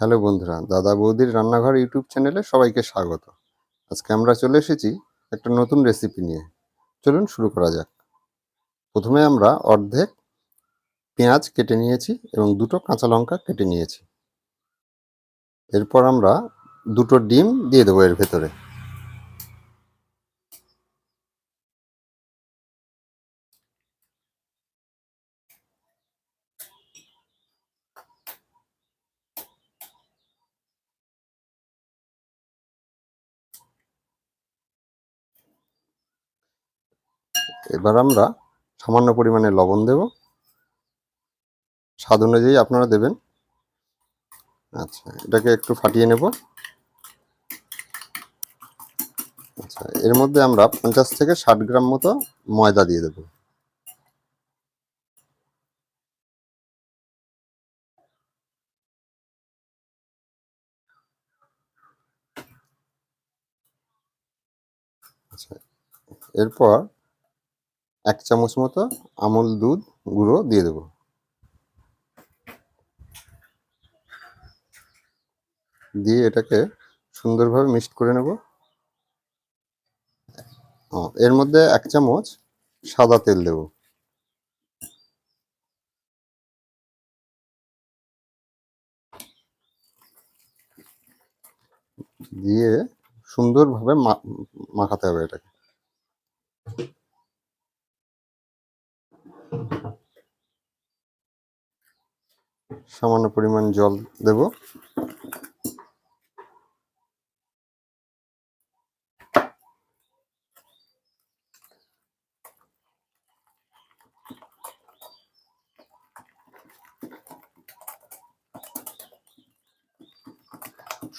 Hello বন্ধুরা, দাদা বৌদির রান্নাঘর ইউটিউব চ্যানেলে সবাইকে স্বাগত। আজকে আমরা চলে এসেছি একটা নতুন রেসিপি নিয়ে। চলুন শুরু করা যাক। প্রথমে আমরা অর্ধেক পেঁয়াজ কেটে নিয়েছি এবং দুটো কাঁচা লঙ্কা কেটে নিয়েছি। এরপর আমরা দুটো ডিম দিয়ে দেবো এর ভেতরে। এবার আমরা সামান্য পরিমাণে লবণ দেব। স্বাদ অনুযায়ী আপনারা দেবেন। আচ্ছা এটাকে একটু ফাটিয়ে নেব। আচ্ছা এর মধ্যে আমরা পঞ্চাশ থেকে ষাট গ্রাম মতো ময়দা দিয়ে দেব। আচ্ছা এরপর এক চামচ মতো আমুল দুধ গুঁড়ো দিয়ে দেব। দিয়ে এটাকে সুন্দরভাবে মিক্সড করে নেব। এর মধ্যে এক চামচ সাদা তেল দেব। দিয়ে সুন্দরভাবে মাখাতে হবে এটাকে। সামান্য পরিমাণ জল দেব।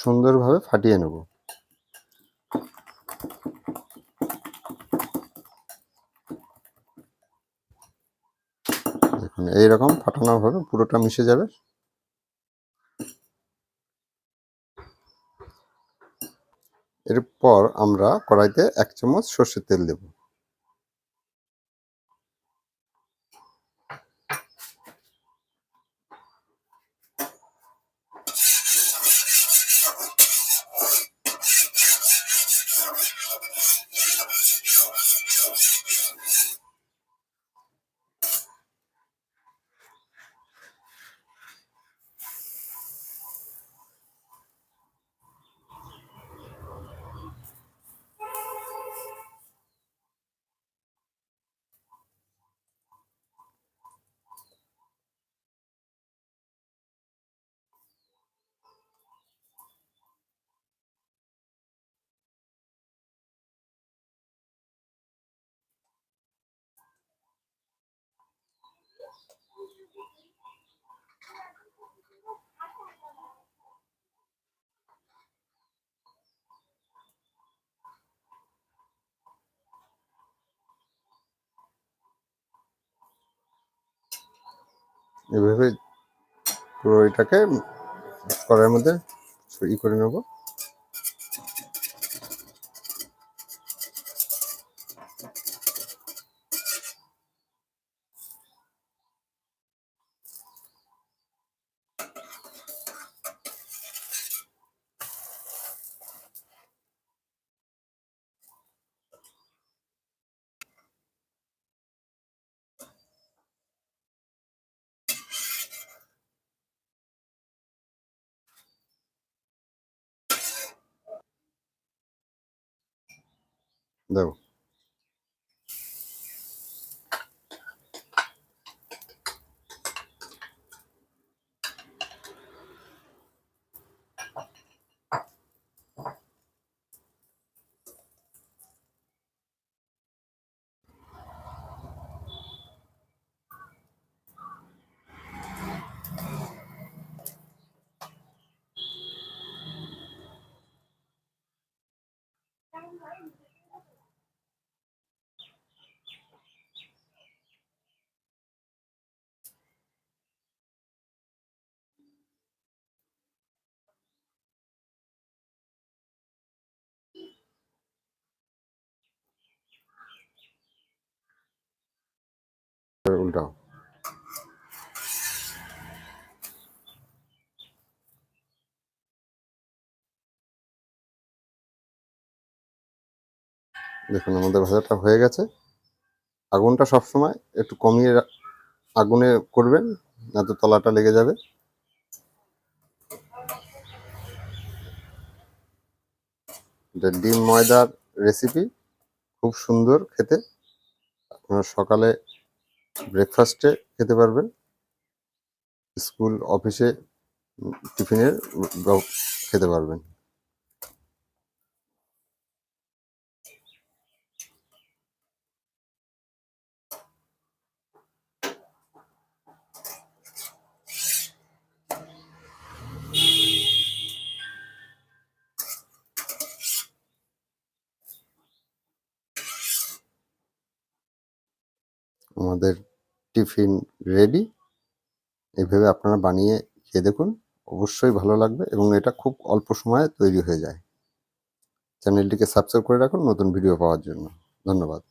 সুন্দরভাবে ফাটিয়ে নেব দেখুন এইরকম ফাটানো হবে পুরোটা মিশে যাবে। এরপর আমরা কড়াইতে এক চামচ সর্ষের তেল দেব। এভাবে পুরো এটাকে কড়াইয়ের মধ্যে ই করে নেব। দেবো উল্টাও। দেখুন, আমাদের ভাজাটা হয়ে গেছে। আগুনটা সবসময় একটু কমিয়ে আগুনে করবেন না তো তলাটা লেগে যাবে। ডিম ময়দার রেসিপি খুব সুন্দর খেতে। আপনারা সকালে ব্রেকফাস্টে খেতে পারবেন। স্কুল অফিসে টিফিনের খেতে পারবেন। আমাদের টিফিন রেডি এভাবে আপনারা বানিয়ে খেয়ে দেখুন, অবশ্যই ভালো লাগবে এবং এটা খুব অল্প সময়ে তৈরি হয়ে যায়। চ্যানেলটিকে সাবস্ক্রাইব করে রাখুন নতুন ভিডিও পাওয়ার জন্য। ধন্যবাদ।